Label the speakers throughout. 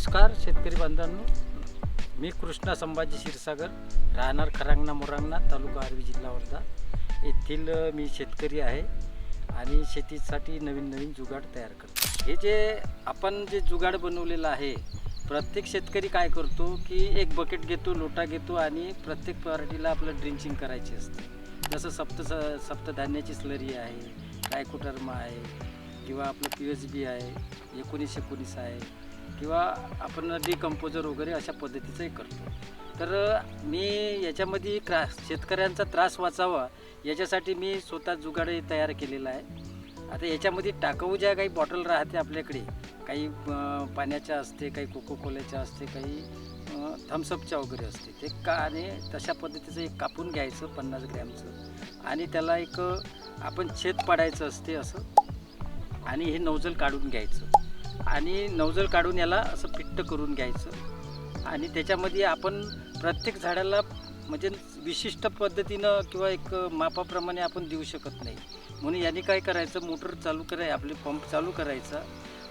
Speaker 1: नमस्कार शेतकरी बांधवांनो. मी कृष्णा संभाजी क्षीरसागर राहणार खरांगणा मोरांगणा तालुका आर्वी जिल्हा वर्धा. येथील मी शेतकरी आहे आणि शेतीसाठी नवीन नवीन जुगाड तयार करतो. हे जे आपण जे जुगाड बनवलेलं आहे प्रत्येक शेतकरी काय करतो की एक बकेट घेतो लोटा घेतो आणि प्रत्येक पराठीला आपलं ड्रिंचिंग करायची असते. जसं सप्त सप्तधान्याची स्लरी आहे ट्रायकोटर्मा आहे किंवा आपलं पी एच बी आहे एकोणीस एकोणीस आहे. किंवा आपण डिकम्पोजर वगैरे अशा पद्धतीचंही करतो. तर मी याच्यामध्ये क्रा शेतकऱ्यांचा त्रास वाचावा याच्यासाठी मी स्वतः जुगाड तयार केलेला आहे. आता याच्यामध्ये टाकाऊ ज्या काही बॉटल राहते आपल्याकडे काही पाण्याच्या असते काही कोको कोल्याच्या असते काही थम्सअपच्या वगैरे असते ते का आणि तशा पद्धतीचं एक कापून घ्यायचं पन्नास ग्रॅमचं. आणि त्याला एक आपण छेद पाडायचं असते असं आणि हे नवजल काढून घ्यायचं. आणि नवजल काढून याला असं फिट्ट करून घ्यायचं. आणि त्याच्यामध्ये आपण प्रत्येक झाडाला म्हणजे विशिष्ट पद्धतीनं किंवा एक मापाप्रमाणे आपण देऊ शकत नाही. म्हणून याने काय करायचं? मोटर चालू कराय आपले पंप चालू करायचा.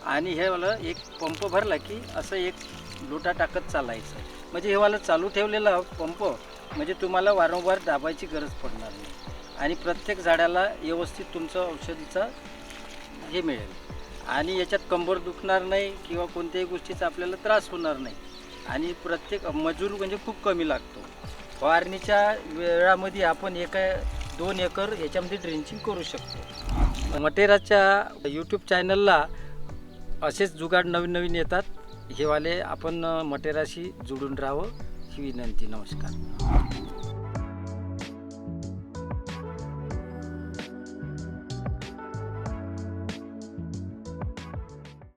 Speaker 1: आणि हे वाला एक पंप भरला की असं एक लोटा टाकत चालायचं. म्हणजे हे वाला चालू ठेवलेला पंप म्हणजे तुम्हाला वारंवार दाबायची गरज पडणार नाही. आणि प्रत्येक झाडाला व्यवस्थित तुमचं औषधीचा हे मिळेल. आणि याच्यात कंबर दुखणार नाही किंवा कोणत्याही गोष्टीचा आपल्याला त्रास होणार नाही. आणि प्रत्येक मजूर म्हणजे खूप कमी लागतो. फवारणीच्या वेळामध्ये आपण एका दोन एकर याच्यामध्ये ड्रिंचिंग करू शकतो. मटेराच्या यूट्यूब चॅनलला असेच जुगाड नवीन नवीन येतात. हेवाले आपण मटेराशी जुडून राहावं. ही विनंती. नमस्कार.